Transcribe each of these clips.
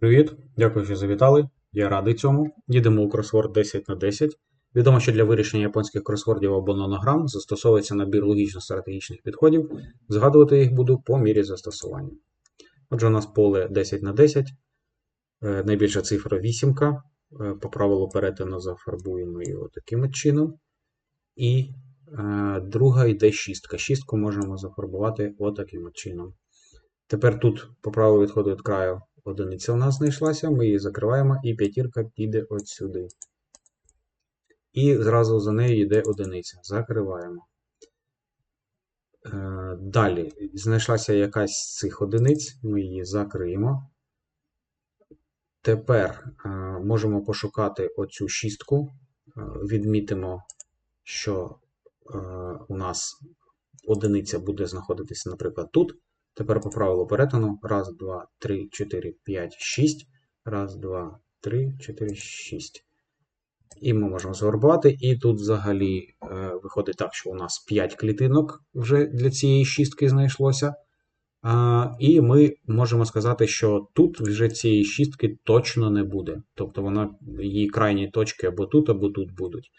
Привіт, дякую, що завітали. Я радий цьому. Їдемо у кросворд 10 на 10. Відомо, що для вирішення японських кросвордів або нонограм застосовується набір логічно-стратегічних підходів. Згадувати їх буду по мірі застосування. Отже, у нас поле 10 на 10. Е, Найбільша цифра 8. Е, По правилу перетину зафарбуємо її таким чином. І е, друга йде шістка. Шістку можемо зафарбувати отаким от чином. Тепер тут по правилу відходу від краю одиниця у нас знайшлася, ми її закриваємо, і п'ятірка піде от сюди. І зразу за нею йде одиниця. Закриваємо. Е, Далі знайшлася якась з цих одиниць, ми її закриємо. Тепер е, можемо пошукати оцю шістку. Е, Відмітимо, що у нас одиниця буде знаходитися, наприклад, тут. Тепер по правилу перетину. Раз, два, три, чотири, п'ять, шість. Раз, два, три, чотири, шість. І ми можемо завербувати. І тут взагалі е, виходить так, що у нас 5 клітинок вже для цієї шістки знайшлося. А, і ми можемо сказати, що тут вже цієї шістки точно не буде. Тобто вона, її крайні точки або тут, або тут будуть.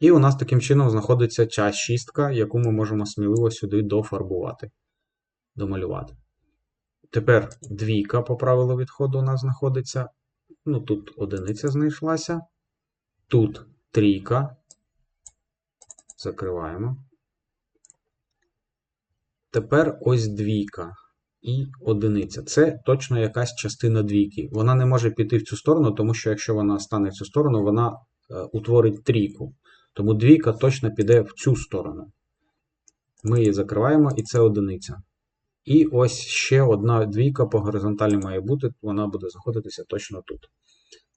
І у нас таким чином знаходиться ця шістка, яку ми можемо сміливо сюди дофарбувати домалювати. Тепер двійка по правилу відходу у нас знаходиться. Ну, тут одиниця знайшлася. Тут трійка. Закриваємо. Тепер ось двійка і одиниця. Це точно якась частина двійки. Вона не може піти в цю сторону, тому що якщо вона стане в цю сторону, вона е, утворить трійку. Тому двійка точно піде в цю сторону. Ми її закриваємо, і це одиниця. І ось ще одна двійка по горизонталі має бути, вона буде знаходитися точно тут.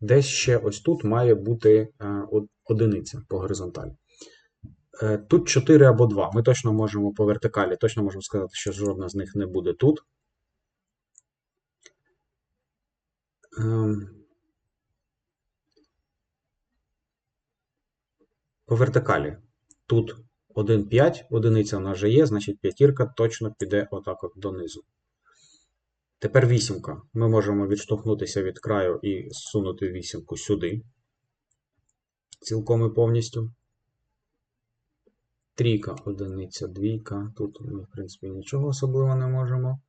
Десь ще ось тут має бути е, одиниця по горизонталі. Е, Тут 4 або 2. Ми точно можемо по вертикалі, точно можемо сказати, що жодна з них не буде тут. Ем, По вертикалі. Тут 1, 5, одиниця у нас вже є, значить п'ятірка точно піде отак от донизу. Тепер вісімка. Ми можемо відштовхнутися від краю і зсунути вісімку сюди. Цілком і повністю. Трійка, одиниця, двійка. Тут ми, в принципі, нічого особливо не можемо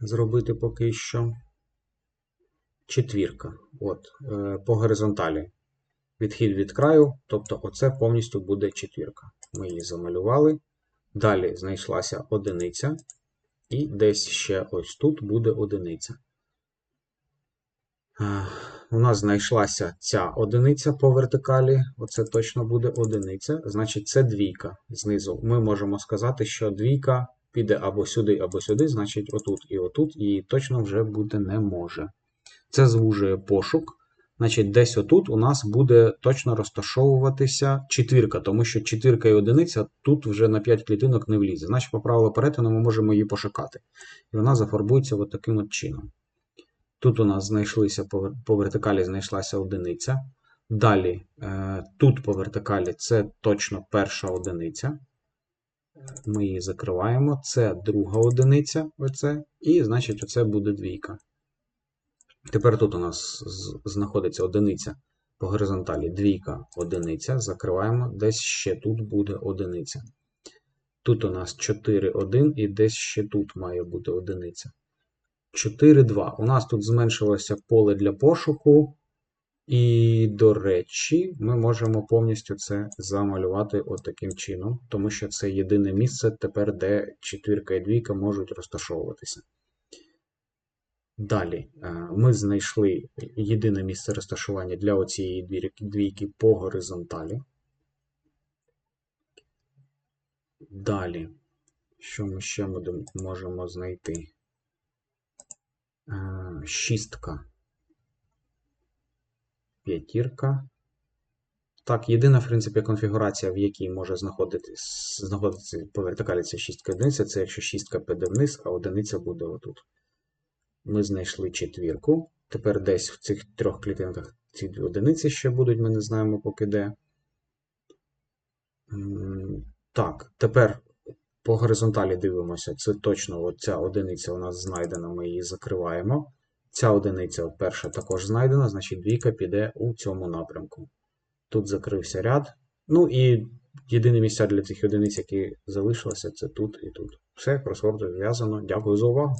зробити поки що. Четвірка. От, е, по горизонталі відхід від краю, тобто оце повністю буде четвірка. Ми її замалювали. Далі знайшлася одиниця, і десь ще ось тут буде одиниця. У нас знайшлася ця одиниця по вертикалі, оце точно буде одиниця, значить це двійка знизу. Ми можемо сказати, що двійка піде або сюди, або сюди, значить отут і отут, і точно вже бути не може. Це звужує пошук. Значить, десь отут у нас буде точно розташовуватися четвірка, тому що четвірка і одиниця тут вже на 5 клітинок не влізе. Значить, по правилу перетину ми можемо її пошукати. І вона зафарбується от таким от чином. Тут у нас знайшлися по вертикалі знайшлася одиниця. Далі, е, тут по вертикалі це точно перша одиниця. Ми її закриваємо. Це друга одиниця. оце, І, значить, оце буде двійка. Тепер тут у нас знаходиться одиниця по горизонталі, двійка одиниця. Закриваємо, десь ще тут буде одиниця. Тут у нас 4, 1 і десь ще тут має бути одиниця. 4, 2. У нас тут зменшилося поле для пошуку. І, до речі, ми можемо повністю це замалювати от таким чином, тому що це єдине місце тепер, де четвірка і двійка можуть розташовуватися. Далі е, ми знайшли єдине місце розташування для оцієї двійки по горизонталі. Далі, що ми ще можемо знайти? Е, шістка, п'ятірка. Так, єдина, в принципі, конфігурація, в якій може знаходитися знаходитися по вертикалі ця шістка одиниця, це якщо шістка піде вниз, а одиниця буде отут. Ми знайшли четвірку. Тепер десь в цих трьох клітинках ці одиниці ще будуть, ми не знаємо поки де. Так, тепер По горизонталі дивимося, це точно ця одиниця у нас знайдена, ми її закриваємо. Ця одиниця перша також знайдена, значить двійка піде у цьому напрямку. Тут закрився ряд. Ну і єдині місця для цих одиниць, які залишилися, це тут і тут. Все, кросворд розв'язано. Дякую за увагу.